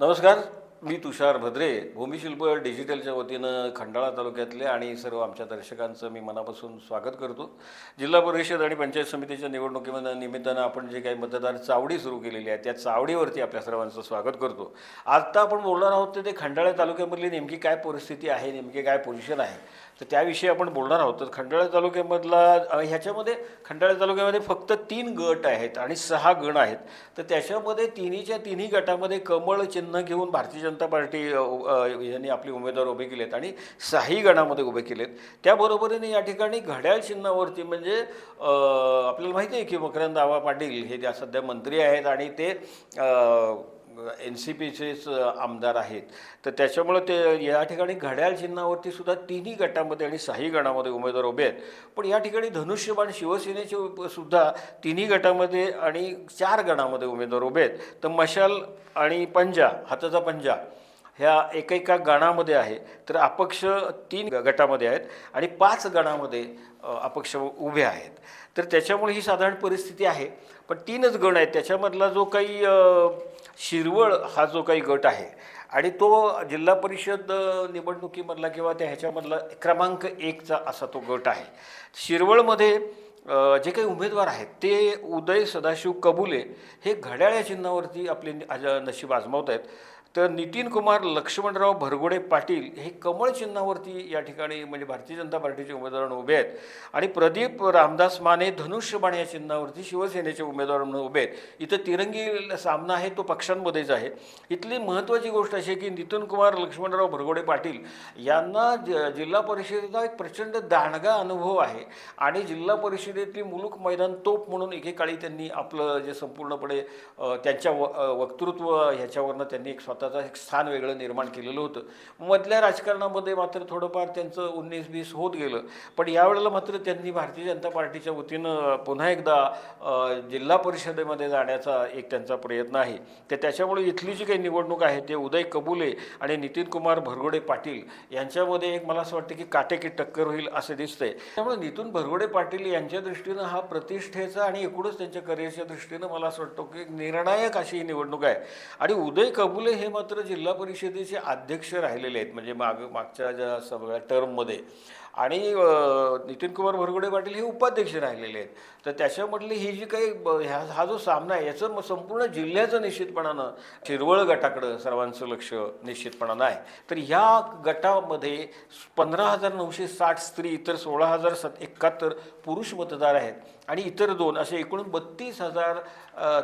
नमस्कार मी तुषार भद्रे भूमिशिल्प डिजिटलच्या वतीनं खंडाळा तालुक्यातले आणि सर्व आमच्या दर्शकांचं मी मनापासून स्वागत करतो. जिल्हा परिषद आणि पंचायत समितीच्या निवडणुकीमध्ये निमित्तानं आपण जे काही मतदार चावडी सुरू केलेली आहे त्या चावडीवरती आपल्या सर्वांचं स्वागत करतो. आता आपण बोलणार आहोत ते- ते खंडाळा तालुक्यामधली नेमकी काय परिस्थिती आहे नेमकी काय पोझिशन आहे? तर त्याविषयी आपण बोलणार आहोत. तर खंडाळा तालुक्यामधला ह्याच्यामध्ये खंडाळा तालुक्यामध्ये फक्त तीन गट आहेत आणि सहा गण आहेत. तर त्याच्यामध्ये तिन्हीच्या तिन्ही गटामध्ये कमळ चिन्ह घेऊन भारतीय जनता पार्टी यांनी आपले उमेदवार उभे केले आहेत आणि सहाही गणामध्ये उभे केले आहेत त्याबरोबरीने या ठिकाणी घड्याळ चिन्हावरती म्हणजे आपल्याला माहिती आहे की मकरंद आवा पाटील हे त्या सध्या मंत्री आहेत आणि ते एन सी पीचेच आमदार आहेत. तर त्याच्यामुळं ते या ठिकाणी घड्याळ चिन्हावरती सुद्धा तिन्ही गटामध्ये आणि सहाही गणामध्ये उमेदवार उभे आहेत. पण या ठिकाणी धनुष्यबाण शिवसेनेचे सुद्धा तिन्ही गटामध्ये आणि चार गणामध्ये उमेदवार उभे आहेत. तर मशाल आणि पंजा हाताचा पंजा ह्या एकेका गणामध्ये आहे. तर अपक्ष तीन गटामध्ये आहेत आणि पाच गणामध्ये अपक्ष उभे आहेत. तर त्याच्यामुळे ही साधारण परिस्थिती आहे. पण तीनच गण आहेत. त्याच्यामधला जो काही शिरवळ हा जो काही गट आहे आणि तो जिल्हा परिषद निवडणुकीमधला किंवा त्या ह्याच्यामधला क्रमांक एकचा असा तो गट आहे. शिरवळमध्ये जे काही उमेदवार आहेत ते उदय सदाशिव कबुले हे घड्याळ्या चिन्हावरती आपले आज- नशीब आजमावत आहेत तर नितीन कुमार लक्ष्मणराव भरगोडे पाटील हे कमळ चिन्हावरती या ठिकाणी म्हणजे भारतीय जनता पार्टीचे उमेदवार म्हणून उभे आहेत. आणि प्रदीप रामदास माने धनुष्यबाण या चिन्हावरती शिवसेनेचे उमेदवार म्हणून उभे आहेत. इथं तिरंगी सामना आहे तो पक्षांमध्येच आहे. इथली महत्त्वाची गोष्ट अशी आहे की नितीन कुमार लक्ष्मणराव भरगोडे पाटील यांना ज जिल्हा परिषदेचा एक प्रचंड दांडगा अनुभव आहे. आणि जिल्हा परिषदेतली मुलूक मैदान तोप म्हणून एकेकाळी त्यांनी आपलं जे संपूर्णपणे त्यांच्या व वक्तृत्व ह्याच्यावरनं त्यांनी एक स्वतःचं एक स्थान वेगळं निर्माण केलेलं होतं. मधल्या राजकारणामध्ये मात्र थोडंफार त्यांचं उन्नीस बीस होत गेलं. पण यावेळेला मात्र त्यांनी भारतीय जनता पार्टीच्या वतीनं पुन्हा एकदा जिल्हा परिषदेमध्ये जाण्याचा एक त्यांचा प्रयत्न आहे. तर त्याच्यामुळे इथली जी काही निवडणूक आहे ते उदय कबुले आणि नितीन कुमार भरगोडे पाटील यांच्यामध्ये एक मला असं वाटतं की काटेकी टक्कर होईल असं दिसतंय. त्यामुळे नितीन भरगोडे पाटील यांच्या दृष्टीनं हा प्रतिष्ठेचा आणि एकूणच त्यांच्या करिअरच्या दृष्टीनं मला असं वाटतं की एक निर्णायक अशी ही निवडणूक आहे. आणि उदय कबुले हे मात्र जिल्हा परिषदेचे अध्यक्ष राहिलेले आहेत. म्हणजे माग मागच्या ज्या सगळ्या टर्ममध्ये आणि नितीन कुमार भरगुडे पाटील हे उपाध्यक्ष राहिलेले आहेत. तर त्याच्यामधली ही जी काही ब- ह्या हा जो सामना आहे याचं म- संपूर्ण जिल्ह्याचं निश्चितपणानं शिरवळ गटाकडं सर्वांचं लक्ष निश्चितपणानं आहे. तर ह्या गटामध्ये पंधरा हजार नऊशे साठ स्त्री इतर सोळा हजार सत एकाहत्तर पुरुष मतदार आहेत. आणि इतर दोन असे एकूण बत्तीस हजार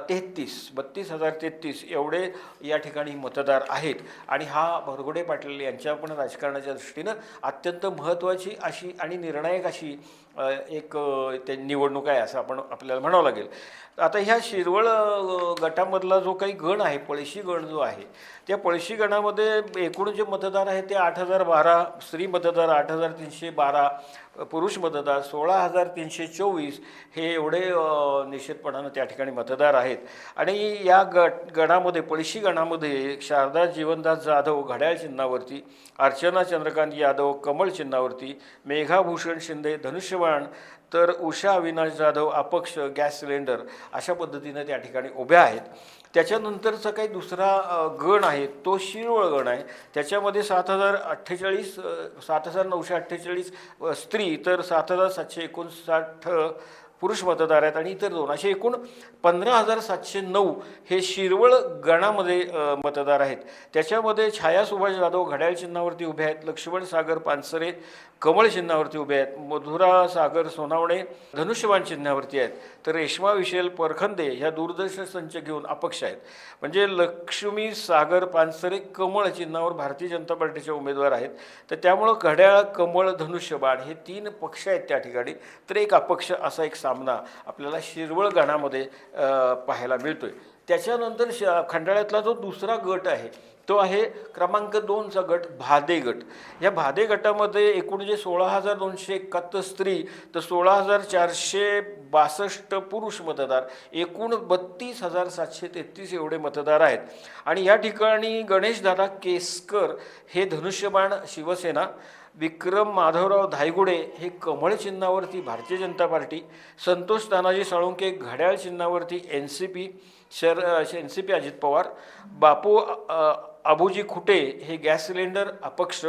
तेहतीस बत्तीस हजार तेहतीस एवढे या ठिकाणी मतदार आहेत. आणि हा भरगुडे पाटील यांच्या पण राजकारणाच्या दृष्टीनं अत्यंत महत्त्वाची अशी आणि निर्णायक अशी एक ते निवडणूक आहे असं आपण आपल्याला म्हणावं लागेल. आता ह्या शिरवळ गटामधला जो काही गण आहे पळशी गण जो आहे त्या पळशी गणामध्ये एकूण जे मतदार आहेत ते आठ हजार बारा स्त्री मतदार आठ हजार तीनशे बारा पुरुष मतदार सोळा हजार तीनशे चोवीस हे एवढे निश्चितपणानं त्या ठिकाणी मतदार आहेत. आणि या गट गणामध्ये पळशी गणामध्ये शारदा जीवनदास जाधव घड्याळ चिन्हावरती अर्चना चंद्रकांत यादव कमळ चिन्हावरती मेघाभूषण शिंदे धनुष्यबाण तर उषा अविनाश जाधव अपक्ष गॅस सिलेंडर अशा पद्धतीनं त्या ठिकाणी उभ्या आहेत. त्याच्यानंतरचा काही दुसरा गण आहे तो शिरोळ गण आहे. त्याच्यामध्ये सात हजार अठ्ठेचाळीस सात हजार नऊशे अठ्ठेचाळीस स्त्री तर सात हजार सातशे एकोणसाठ पुरुष मतदार आहेत आणि इतर दोन. असे एकूण पंधरा हजार सातशे नऊ हे शिरवळ गणामध्ये मतदार आहेत. त्याच्यामध्ये छाया सुभाष जाधव घड्याळ चिन्हावरती उभे आहेत लक्ष्मण सागर पानसरे कमळ चिन्हावरती उभे आहेत मधुरा सागर सोनावणे धनुष्यबाण चिन्हावरती आहेत. तर रेश्मा विशेल परखंदे ह्या दूरदर्शन संच घेऊन अपक्ष आहेत. म्हणजे लक्ष्मी सागर पानसरे कमळ चिन्हावर भारतीय जनता पार्टीचे उमेदवार आहेत. तर त्यामुळं घड्याळ कमळ धनुष्यबाण हे तीन पक्ष आहेत त्या ठिकाणी. तर एक अपक्ष असा एक सामना आपल्याला शिरवळ गणामध्ये अ, पाहायला मिळतोय. त्याच्यानंतर श खंडाळ्यातला जो दुसरा गट आहे तो आहे क्रमांक दोनचा गट भादे गट. या भादे गटामध्ये एकूण जे सोळा हजार दोनशे एकाहत्तर स्त्री तर सोळा हजार चारशे बासष्ट पुरुष मतदार एकूण बत्तीस हजार सातशे तेहतीस एवढे मतदार आहेत. आणि या ठिकाणी गणेशदादा केसकर हे धनुष्यबाण शिवसेना विक्रम माधवराव धायगुडे हे कमळ चिन्हावरती भारतीय जनता पार्टी संतोष तानाजी साळुंके घड्याळ चिन्हावरती एन सी पी शर N C P Ajit Pawar Bapu Abuji Khute हे गॅस सिलेंडर अपक्ष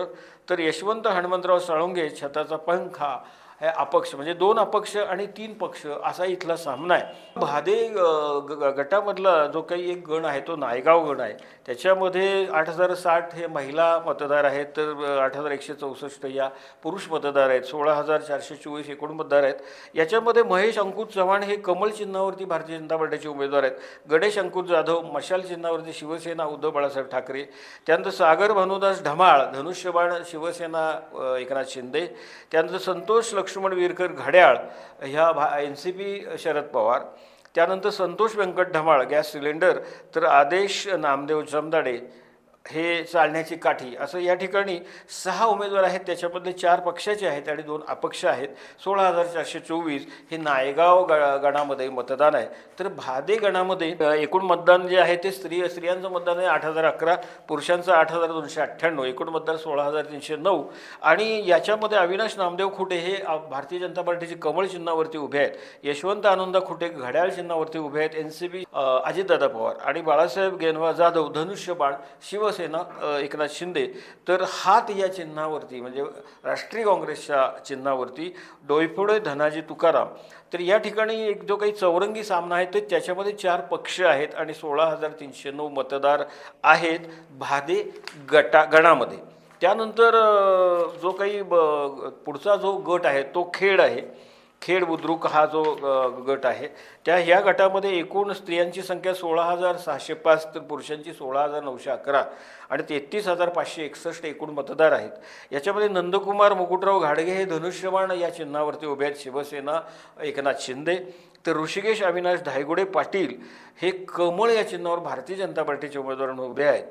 तर यशवंत हनुमंतराव साळुंगे छताचा पंखा अपक्ष म्हणजे दोन अपक्ष आणि तीन पक्ष असा इथला सामना आहे. भादे ग- ग- गटामधला जो काही एक गण आहे तो नायगाव गण आहे. त्याच्यामध्ये आठ हजार साठ हे महिला मतदार आहेत तर आठ हजार एकशे चौसष्ट या पुरुष मतदार आहेत सोळा हजार चारशे चोवीस एकूण मतदार आहेत. याच्यामध्ये महेश अंकुश चव्हाण हे कमल चिन्हावरती भारतीय जनता पार्टीचे उमेदवार आहेत. गणेश अंकुश जाधव मशाल चिन्हावरती शिवसेना उद्धव बाळासाहेब ठाकरे. त्यानंतर सागर भानुदास ढमाळ धनुष्यबाण शिवसेना एकनाथ शिंदे. त्यानंतर संतोष लक्ष्मण वीरकर घड्याळ ह्या भा N C P Sharad Pawar. त्यानंतर संतोष व्यंकट ढमाळ गॅस सिलेंडर. तर आदेश नामदेव जमदाडे हे चालण्याची काठी असं या ठिकाणी सहा उमेदवार आहेत. त्याच्यामधले चार पक्षाचे आहेत आणि दोन अपक्ष आहेत. सोळा हजार चारशे चोवीस हे नायगाव ग गणामध्ये मतदान आहे. तर भादे गणामध्ये एकूण मतदान जे आहे ते स्त्री स्त्रियांचं मतदान आहे आठ हजार अकरा पुरुषांचं आठ हजार दोनशे अठ्ठ्याण्णव एकूण मतदार सोळा हजार तीनशे नऊ. आणि याच्यामध्ये अविनाश नामदेव खुटे हे भारतीय जनता पार्टीचे कमळ चिन्हावरती उभे आहेत. यशवंत आनंद खुटे घड्याळ चिन्हावरती उभे आहेत. N C B Ajitdada Pawar आणि बाळासाहेब गेनवा जाधव धनुष्यबाण शिवसेना अ, एकनाथ शिंदे तर हात या चिन्हावरती म्हणजे राष्ट्रीय काँग्रेसच्या चिन्हावरती डोईफोडे धनाजी तुकाराम तर या ठिकाणी एक जो काही चौरंगी सामना आहे तर त्याच्यामध्ये चार पक्ष आहेत आणि सोळा हजार तीनशे नऊ मतदार आहेत भादे गटा गणामध्ये. त्यानंतर जो काही ब- पुढचा जो गट आहे तो खेड आहे. खेड बुद्रुक हा जो गट आहे. त्या ह्या गटामध्ये एकूण स्त्रियांची संख्या सोळा हजार सहाशे पाच तर पुरुषांची सोळा हजार नऊशे अकरा आणि तेहतीस हजार पाचशे एकसष्ट एकूण मतदार आहेत. याच्यामध्ये नंदकुमार मुकुटराव घाडगे हे धनुष्यबाण या चिन्हावरती उभे आहेत. शिवसेना एकनाथ शिंदे तर ऋषिकेश अविनाश धायगुडे पाटील हे कमळ या चिन्हावर भारतीय जनता पार्टीचे उमेदवार म्हणून उभे आहेत.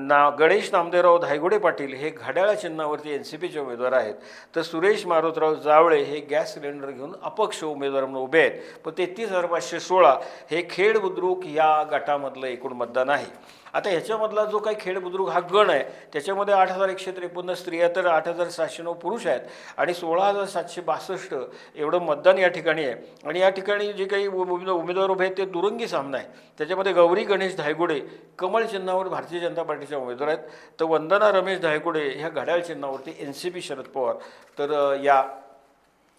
ना गणेश नामदेवराव धायगुडे पाटील हे घड्याळा चिन्हावरती एन सी पीचे उमेदवार आहेत. तर सुरेश मारुतराव जावळे हे गॅस सिलेंडर घेऊन अपक्ष उमेदवार म्हणून उभे आहेत. पण तेहतीस हजार पाचशे सोळा हे खेड बुद्रुक या गटामधलं एकूण मतदान आहे. आता ह्याच्यामधला जो काही खेड बुद्रुक हा गण आहे त्याच्यामध्ये आठ हजार एकशे त्रेपन्न स्त्रिया तर आठ हजार सातशे नऊ पुरुष आहेत आणि सोळा हजार सातशे बासष्ट एवढं मतदान या ठिकाणी आहे. आणि या ठिकाणी जे काही उमेद उमेदवार उभे आहेत ते दुरंगी सामना आहे. त्याच्यामध्ये गौरी गणेश धायगुडे कमळ चिन्हावर भारतीय जनता पार्टीच्या उमेदवार आहेत. तर वंदना रमेश धायगुडे ह्या घड्याळ चिन्हावरती N C P Sharad Pawar. तर या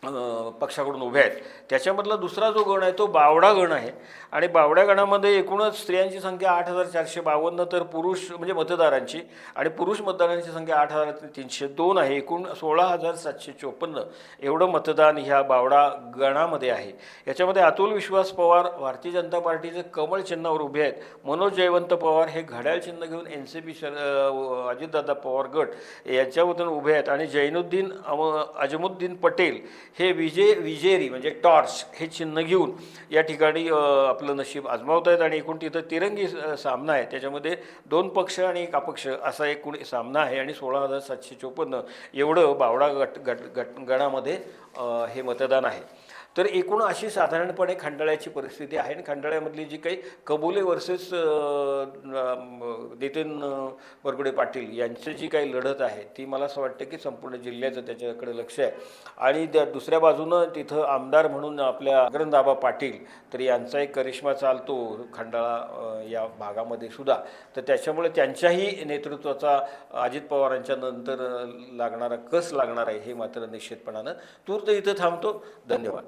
पक्षाकडून उभे आहेत. त्याच्यामधला दुसरा जो गण आहे तो बावडा गण आहे. आणि बावड्या गणामध्ये एकूणच स्त्रियांची संख्या आठ हजार चारशे बावन्न तर पुरुष म्हणजे मतदारांची. आणि पुरुष मतदारांची संख्या आठ हजार तीनशे दोन आहे. एकूण सोळा हजार सातशे चोपन्न एवढं मतदान ह्या बावडा गणामध्ये आहे. याच्यामध्ये अतुल विश्वास पवार भारतीय जनता पार्टीचे कमळ चिन्हावर उभे आहेत. मनोज जयवंत पवार हे घड्याळ चिन्ह घेऊन एन सी पी शर अजितदादा पवार गट याच्यामधून उभे आहेत. आणि जैनुद्दीन अम- अजमुद्दीन पटेल हे विजय विजेरी म्हणजे टॉर्च हे चिन्ह घेऊन या ठिकाणी आपलं नशीब आजमावत आहेत आणि एकूण तिथं तिरंगी सामना आहे. त्याच्यामध्ये दोन पक्ष आणि एक अपक्ष असा एकूण सामना आहे आणि सोळा हजार सातशे चोपन्न एवढं बावडा गट गट गट गणामध्ये हे मतदान आहे. तर एकूण अशी साधारणपणे खंडाळ्याची परिस्थिती आहे. आणि खंडाळ्यामधली जी काही कबुले वर्सेस नितीन वरगुडे पाटील यांची जी काही लढत आहे ती मला असं वाटतं की संपूर्ण जिल्ह्याचं त्याच्याकडे लक्ष आहे. आणि त्या दुसऱ्या बाजूनं तिथं आमदार म्हणून आपल्या अग्रंदाबा पाटील तर यांचा एक करिश्मा चालतो खंडाळा या भागामध्ये सुद्धा. तर त्याच्यामुळे त्यांच्याही नेतृत्वाचा अजित पवारांच्या नंतर लागणारा कस लागणार आहे हे मात्र निश्चितपणानं तूर्त इथं थांबतो. धन्यवाद.